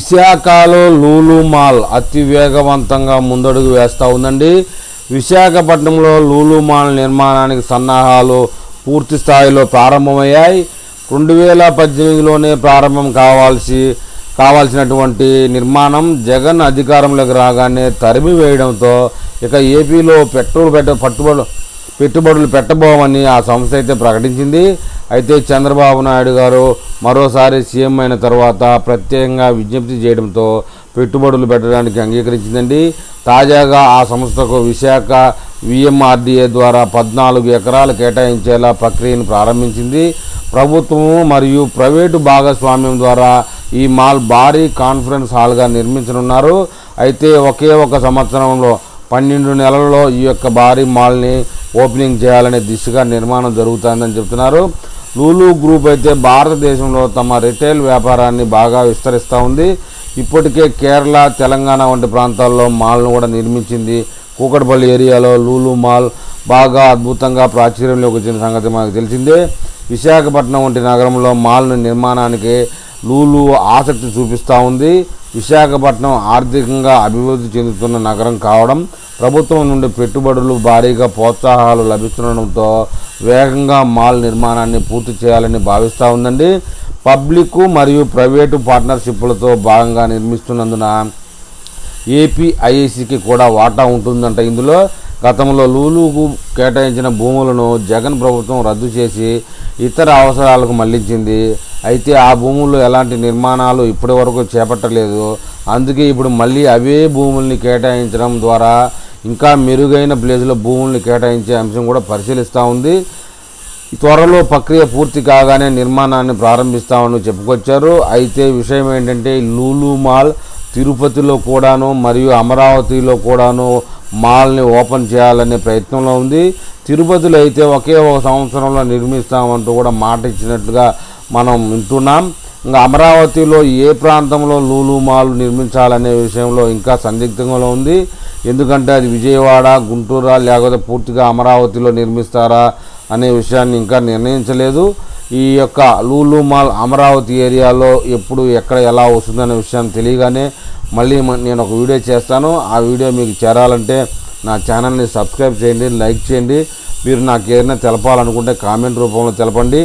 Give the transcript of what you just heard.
విశాఖలో లూలు మాల్ అతి వేగవంతంగా ముందడుగు వేస్తూ ఉందండి. విశాఖపట్నంలో లూలు మాల్ నిర్మాణానికి సన్నాహాలు పూర్తి స్థాయిలో ప్రారంభమయ్యాయి. రెండు వేల పద్దెనిమిదిలోనే ప్రారంభం కావాల్సి కావాల్సినటువంటి నిర్మాణం జగన్ అధికారంలోకి రాగానే తరిమి వేయడంతో ఇక ఏపీలో పెట్రోల్ పెట్ట పట్టుబడు పెట్టుబడులు పెట్టబోమని ఆ సంస్థ అయితే ప్రకటించింది. అయితే చంద్రబాబు నాయుడు గారు మరోసారి సీఎం అయిన తర్వాత ప్రత్యేకంగా విజ్ఞప్తి చేయడంతో పెట్టుబడులు పెట్టడానికి అంగీకరించిందండి. తాజాగా ఆ సంస్థకు విశాఖ విఎంఆర్డీఏ ద్వారా పద్నాలుగు ఎకరాలు కేటాయించేలా ప్రక్రియను ప్రారంభించింది. ప్రభుత్వము మరియు ప్రైవేటు భాగస్వామ్యం ద్వారా ఈ మాల్ భారీ కాన్ఫరెన్స్ హాల్గా నిర్మించనున్నారు. అయితే ఒకే ఒక సంవత్సరంలో పన్నెండు నెలల్లో ఈ యొక్క భారీ మాల్ని ఓపెనింగ్ చేయాలనే దిశగా నిర్మాణం జరుగుతుందని చెప్తున్నారు. లూలు గ్రూప్ అయితే భారతదేశంలో తమ రిటైల్ వ్యాపారాన్ని బాగా విస్తరిస్తూ ఉంది. ఇప్పటికే కేరళ తెలంగాణ వంటి ప్రాంతాల్లో మాల్ను కూడా నిర్మించింది. కూకట్పల్లి ఏరియాలో లూలు మాల్ బాగా అద్భుతంగా ప్రాచుర్యంలోకి వచ్చిన సంగతి మనకు తెలిసిందే. విశాఖపట్నం వంటి నగరంలో మాల్ను నిర్మాణానికి లూలు ఆసక్తి చూపిస్తూ ఉంది. విశాఖపట్నం ఆర్థికంగా అభివృద్ధి చెందుతున్న నగరం కావడం ప్రభుత్వం నుండి పెట్టుబడులు భారీగా ప్రోత్సాహాలు లభిస్తుండడంతో వేగంగా మాల్ నిర్మాణాన్ని పూర్తి చేయాలని భావిస్తూ ఉందండి. పబ్లిక్ మరియు ప్రైవేటు పార్ట్నర్షిప్లతో భాగంగా నిర్మిస్తున్నందున ఏపీఐఐసికి కూడా వాటా ఉంటుందంట ఇందులో. గతంలో లూలుకు కేటాయించిన భూములను జగన్ ప్రభుత్వం రద్దు చేసి ఇతర అవసరాలకు మళ్ళించింది. అయితే ఆ భూముల్లో ఎలాంటి నిర్మాణాలు ఇప్పటి వరకు చేపట్టలేదు. అందుకే ఇప్పుడు మళ్ళీ అవే భూముల్ని కేటాయించడం ద్వారా ఇంకా మెరుగైన ప్లేస్లో భూముల్ని కేటాయించే అంశం కూడా పరిశీలిస్తూ ఉంది. త్వరలో ప్రక్రియ పూర్తి కాగానే నిర్మాణాన్ని ప్రారంభిస్తామని చెప్పుకొచ్చారు. అయితే విషయం ఏంటంటే లూలు మాల్ తిరుపతిలో కూడాను మరియు అమరావతిలో కూడాను మాల్ని ఓపెన్ చేయాలనే ప్రయత్నంలో ఉంది. తిరుపతిలో అయితే ఒకే ఒక సంవత్సరంలో నిర్మిస్తామంటూ కూడా మాట ఇచ్చినట్లుగా మనం వింటున్నాం. ఇంకా అమరావతిలో ఏ ప్రాంతంలో లూలు మాల్ నిర్మించాలనే విషయంలో ఇంకా సందిగ్ధంగా ఉంది. ఎందుకంటే అది విజయవాడ గుంటూరా లేకపోతే పూర్తిగా అమరావతిలో నిర్మిస్తారా అనే విషయాన్ని ఇంకా నిర్ణయించలేదు. ఈ యొక్క లూలు మాల్ అమరావతి ఏరియాలో ఎప్పుడు ఎక్కడ ఎలా వస్తుందనే విషయాన్ని తెలియగానే మళ్ళీ నేను ఒక వీడియో చేస్తాను. ఆ వీడియో మీకు చేరాలంటే నా ఛానల్ని సబ్స్క్రైబ్ చేయండి లైక్ చేయండి. మీరు నాకు ఏదైనా తెలపాలనుకుంటే కామెంట్ రూపంలో తెలపండి.